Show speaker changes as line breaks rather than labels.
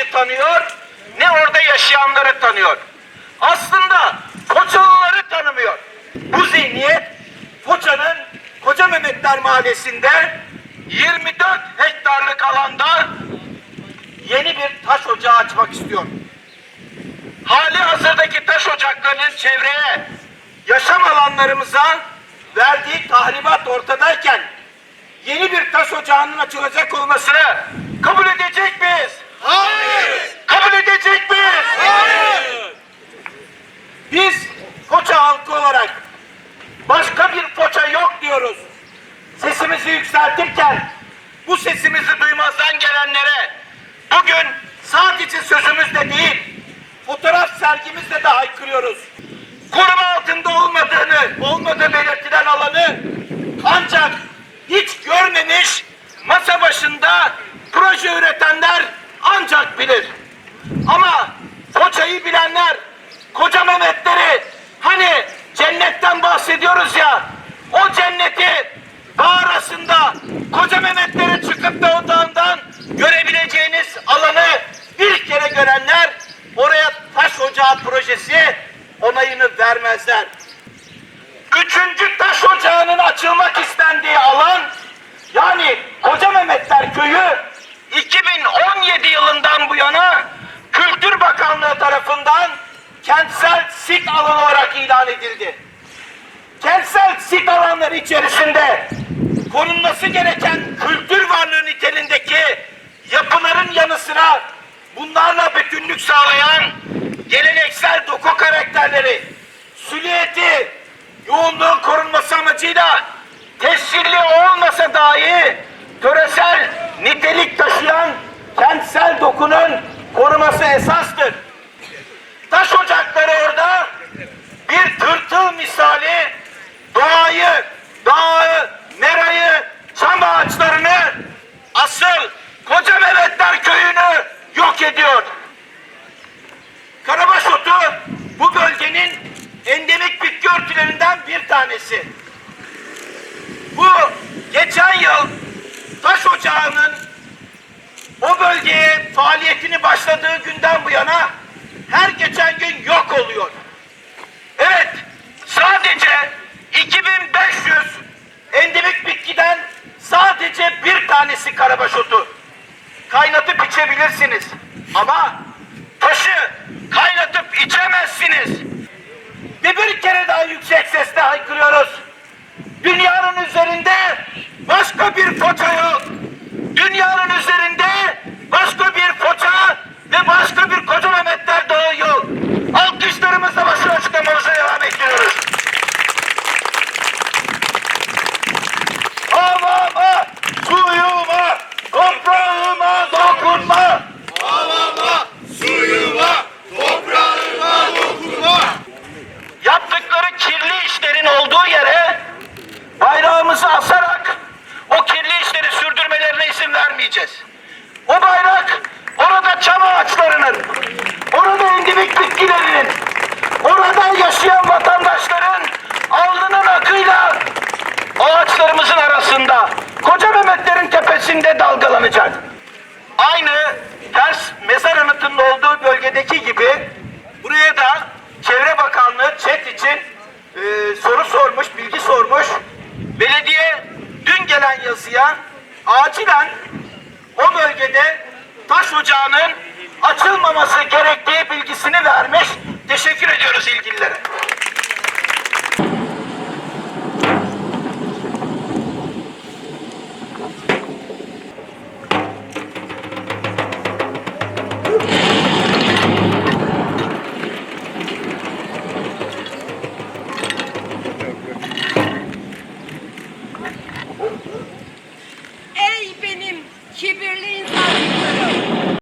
ağacı tanıyor ne orada yaşayanları tanıyor. Aslında Foçalıları tanımıyor. Bu zihniyet Foça'nın Koca Mehmetler Mahallesi'nde 24 hektarlık alanda yeni bir taş ocağı açmak istiyor. Hali hazırdaki taş ocaklarının çevreye, yaşam alanlarımıza verdiği tahribat ortadayken yeni bir taş ocağının açılacak olmasını yok diyoruz. Sesimizi yükseltirken bu sesimizi duymazdan gelenlere bugün sadece sözümüzle değil fotoğraf sergimizle de haykırıyoruz. Koruma altında olmadığını, olmadığı belirtilen alanı ancak hiç görmemiş masa başında proje üretenler ancak bilir. Ama Foça'yı bilenler, koca Mehmetleri, hani cennetten bahsediyoruz ya, o cenneti dağ arasında koca Mehmetlere çıkıp da o dağından görebileceğiniz alanı bir kere görenler oraya taş ocağı projesi onayını vermezler. Üçüncü taş ocağının açılmak istendiği alan yani Koca Mehmetler Köyü 2017 yılından bu yana Kültür Bakanlığı tarafından kentsel sit alanı olarak ilan edildi. Kentsel sit alanları içerisinde korunması gereken kültür varlığı nitelindeki yapıların yanı sıra bunlarla bütünlük sağlayan geleneksel doku karakterleri, süliyeti, yoğunluğun korunması amacıyla tescilli olmasa dahi töresel nitelik taşıyan kentsel dokunun koruması esastır. Taş ocakları orada bir tırtıl misali doğayı, dağı, merayı, çam ağaçlarını asıl Koca Mehmetler köyünü yok ediyor. Karabaş otu bu bölgenin endemik bitki örtülerinden bir tanesi. Bu geçen yıl taş ocağının o bölgeye faaliyetini başladığı günden bu yana her geçen gün yok oluyor. Evet, sadece 2500 endemik bitkiden sadece bir tanesi karabaş otu. Kaynatıp içebilirsiniz ama taşı kaynatıp içemezsiniz. Ve bir kere daha yüksek sesle vermeyeceğiz. O bayrak orada çam ağaçlarının, orada endemik bitkilerinin, orada yaşayan vatandaşların alnının akıyla ağaçlarımızın arasında koca Mehmetlerin tepesinde dalgalanacak. Aynı ters mezar anıtının olduğu bölgedeki gibi buraya da Çevre Bakanlığı chat için e, soru sormuş, bilgi sormuş. Belediye dün gelen yazıya acilen o bölgede taş ocağının açılmaması gerektiği bilgisini vermiş. Teşekkür ediyoruz ilgililere.